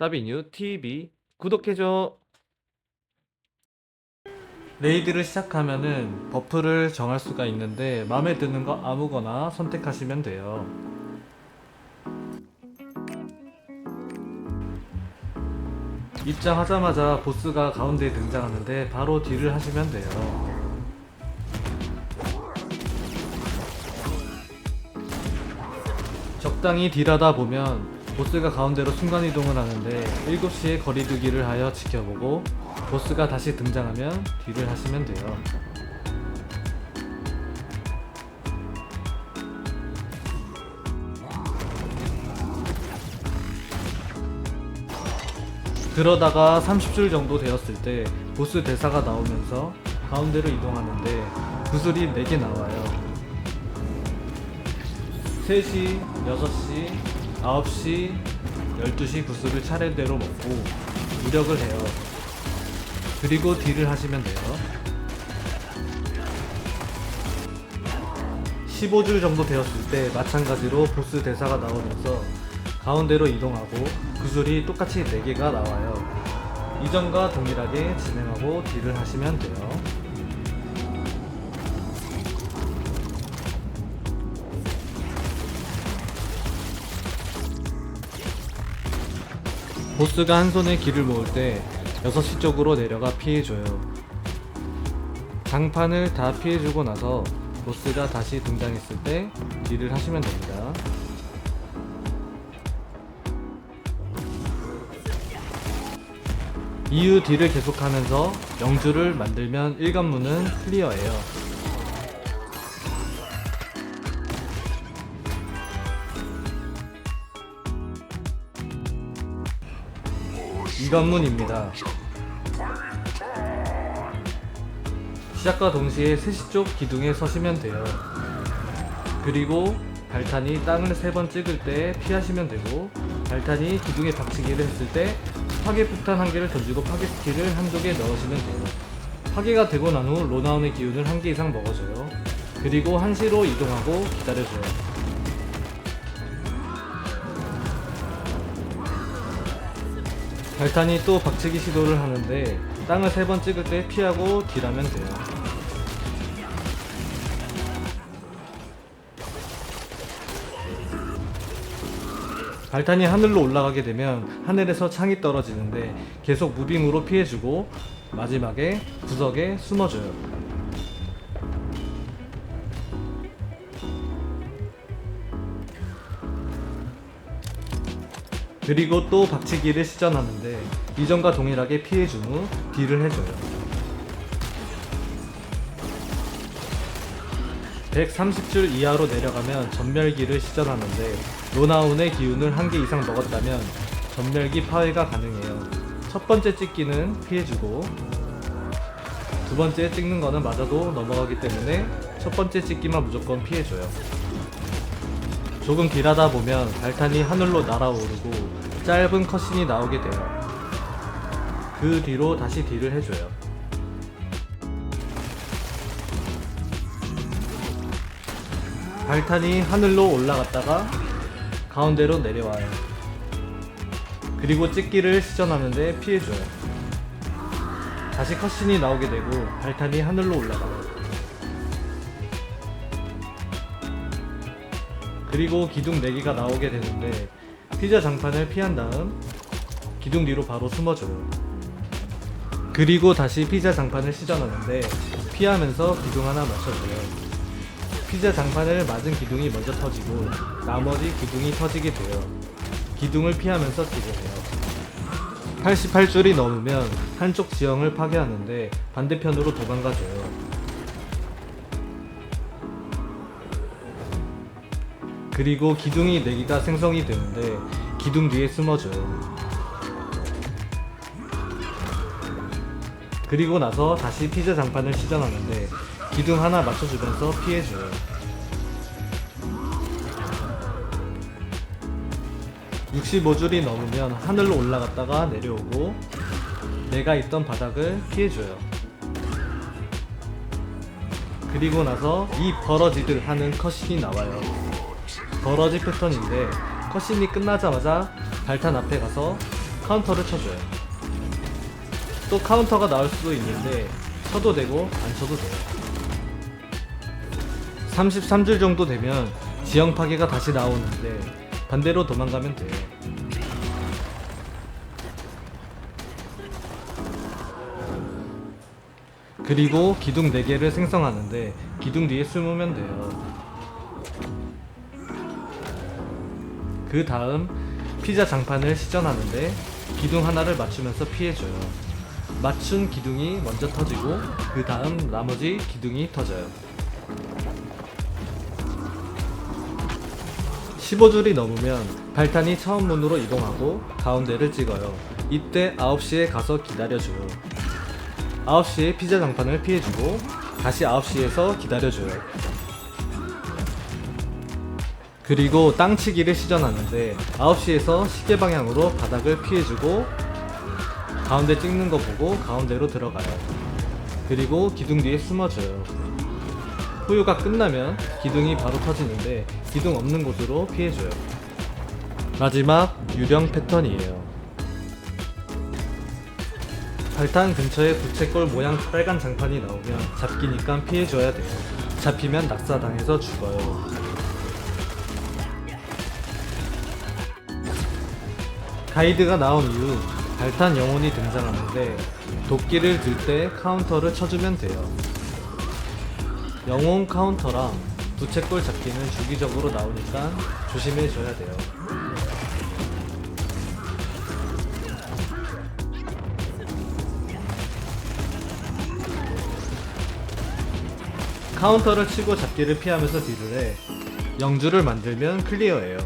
따비뉴 TV 구독해줘. 레이드를 시작하면은 버프를 정할 수가 있는데 마음에 드는 거 아무거나 선택하시면 돼요. 입장하자마자 보스가 가운데에 등장하는데 바로 딜을 하시면 돼요. 적당히 딜하다 보면 보스가 가운데로 순간이동을 하는데 7시에 거리두기를 하여 지켜보고 보스가 다시 등장하면 딜을 하시면 돼요. 그러다가 30줄 정도 되었을 때 보스 대사가 나오면서 가운데로 이동하는데 구슬이 4개 나와요. 3시, 6시, 9시, 12시 구슬을 차례대로 먹고 무력을 해요. 그리고 딜을 하시면 돼요. 15줄 정도 되었을 때 마찬가지로 보스 대사가 나오면서 가운데로 이동하고 구슬이 똑같이 4개가 나와요. 이전과 동일하게 진행하고 딜을 하시면 돼요. 보스가 한 손에 길을 모을 때 6시 쪽으로 내려가 피해줘요. 장판을 다 피해주고 나서 보스가 다시 등장했을 때 딜을 하시면 됩니다. 이후 딜을 계속하면서 영주를 만들면 1관문은 클리어예요. 이 관문입니다. 시작과 동시에 3시 쪽 기둥에 서시면 돼요. 그리고 발탄이 땅을 3번 찍을 때 피하시면 되고 발탄이 기둥에 박치기를 했을 때 파괴 폭탄 한 개를 던지고 파괴 스킬을 개 넣으시면 돼요. 파괴가 되고 난 후 로나운의 기운을 한 개 이상 먹어줘요. 그리고 한시로 이동하고 기다려줘요. 발탄이 또 박치기 시도를 하는데 땅을 세 번 찍을 때 피하고 딜하면 돼요. 발탄이 하늘로 올라가게 되면 하늘에서 창이 떨어지는데 계속 무빙으로 피해주고 마지막에 구석에 숨어줘요. 그리고 또 박치기를 시전하는데 이전과 동일하게 피해준 후 딜을 해줘요. 130줄 이하로 내려가면 전멸기를 시전하는데 로나운의 기운을 한 개 이상 먹었다면 전멸기 파괴가 가능해요. 첫 번째 찍기는 피해주고 두 번째 찍는 거는 맞아도 넘어가기 때문에 첫 번째 찍기만 무조건 피해줘요. 조금 딜하다 보면 발탄이 하늘로 날아오르고 짧은 컷신이 나오게 돼요. 그 뒤로 다시 딜을 해줘요. 발탄이 하늘로 올라갔다가 가운데로 내려와요. 그리고 찍기를 시전하는데 피해줘요. 다시 컷신이 나오게 되고 발탄이 하늘로 올라가요. 그리고 기둥 4개가 나오게 되는데 피자 장판을 피한 다음 기둥 뒤로 바로 숨어줘요. 그리고 다시 피자 장판을 시전하는데 피하면서 기둥 하나 맞춰줘요. 피자 장판을 맞은 기둥이 먼저 터지고 나머지 기둥이 터지게 돼요. 기둥을 피하면서 딜해요. 88줄이 넘으면 한쪽 지형을 파괴하는데 반대편으로 도망가줘요. 그리고 기둥이 4개가 생성이 되는데 기둥 뒤에 숨어줘요. 그리고 나서 다시 피자 장판을 시전하는데 기둥 하나 맞춰주면서 피해줘요. (65줄이) 넘으면 하늘로 올라갔다가 내려오고 내가 있던 바닥을 피해줘요. 그리고 나서 이 버러지들 하는 컷신이 나와요. 버러지 패턴인데 컷신이 끝나자마자 발탄 앞에 가서 카운터를 쳐줘요. 또 카운터가 나올 수도 있는데 쳐도 되고 안 쳐도 돼요. 33줄 정도 되면 지형 파괴가 다시 나오는데 반대로 도망가면 돼요. 그리고 기둥 4개를 생성하는데 기둥 뒤에 숨으면 돼요. 그 다음 피자 장판을 시전하는데 기둥 하나를 맞추면서 피해줘요. 맞춘 기둥이 먼저 터지고 그 다음 나머지 기둥이 터져요. 15줄이 넘으면 발탄이 처음 문으로 이동하고 가운데를 찍어요. 이때 9시에 가서 기다려줘요. 9시에 피자 장판을 피해주고 다시 9시에서 기다려줘요. 그리고 땅치기를 시전하는데 9시에서 시계 방향으로 바닥을 피해주고 가운데 찍는 거 보고 가운데로 들어가요. 그리고 기둥 뒤에 숨어줘요. 후유가 끝나면 기둥이 바로 터지는데 기둥 없는 곳으로 피해줘요. 마지막 유령 패턴이에요. 발탄 근처에 부채꼴 모양 빨간 장판이 나오면 잡기니까 피해줘야 돼요. 잡히면 낙사당해서 죽어요. 가이드가 나온 이후 발탄 영혼이 등장하는데 도끼를 들 때 카운터를 쳐주면 돼요. 영혼 카운터랑 부채꼴 잡기는 주기적으로 나오니까 조심해줘야 돼요. 카운터를 치고 잡기를 피하면서 딜을 해. 영주를 만들면 클리어예요.